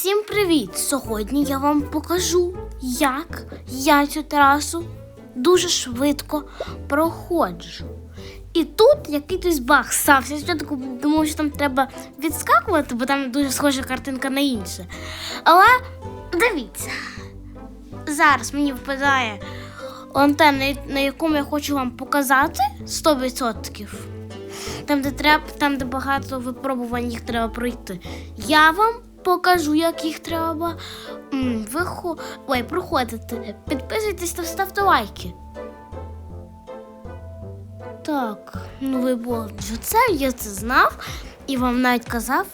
Всім привіт! Сьогодні я вам покажу, як я цю трасу дуже швидко проходжу. І тут якийсь баг стався. Я думав, що там треба відскакувати, бо там дуже схожа картинка на інше. Але дивіться, зараз мені випадає антенна, на якому я хочу вам показати 100%. Там, де треба, там, де багато випробувань їх треба пройти. Я вам покажу, як їх треба вихо... Ой, проходити. Підписуйтесь та ставте лайки. Так, ну ви бо це я це знав і вам навіть казав.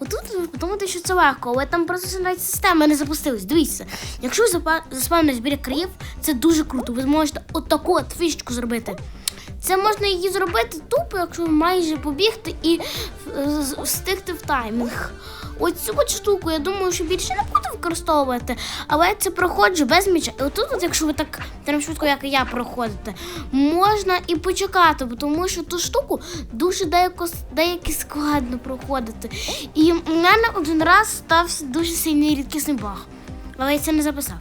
Отут ви подумаєте, що це легко, але там просто навіть система не запустилась. Дивіться, якщо ви заспавнитесь біля країв, це дуже круто. Ви зможете отаку от фішечку зробити. Це можна її зробити тупо, якщо майже побігти і встигти в таймінг. Оцю от штуку, я думаю, що більше не буду використовувати, але я це проходжу без м'яча. І отут, от, якщо ви так прям швидко, як і я проходите, можна і почекати, тому що ту штуку дуже деяко, деякі складно проходити. І в мене один раз стався дуже сильний рідкісний баг, але я це не записав.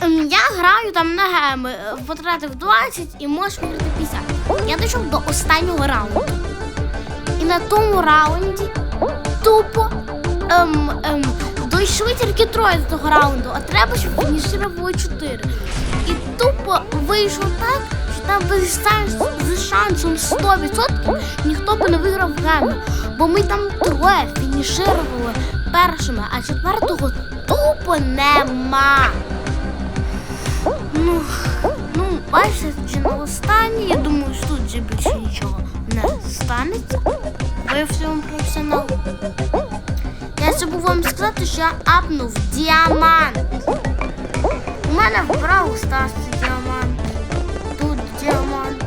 Ем, Я граю там на геми, е, потратив 20 і можеш виграти 50. Я дійшов до останнього раунду. І на тому раунді тупо ем, ем, дійшли тільки троє до того раунду, а треба, щоб було 4. І тупо вийшло так, що там без шанс, з шансом 100% ніхто б не виграв геми. Бо ми там троє фініширували першими, а четвертого тупо нема. Ну, ну, бачите, вже на останній, я думаю, що тут вже більше нічого професіонал. Я забув вам сказати, що я апнув діамант. У мене в Brawl Stars діамант. Тут діамант.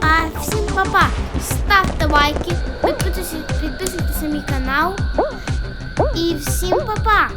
А всім папа, ставте лайки, підписуйтесь, підписуйтесь на мій канал. І всім папа!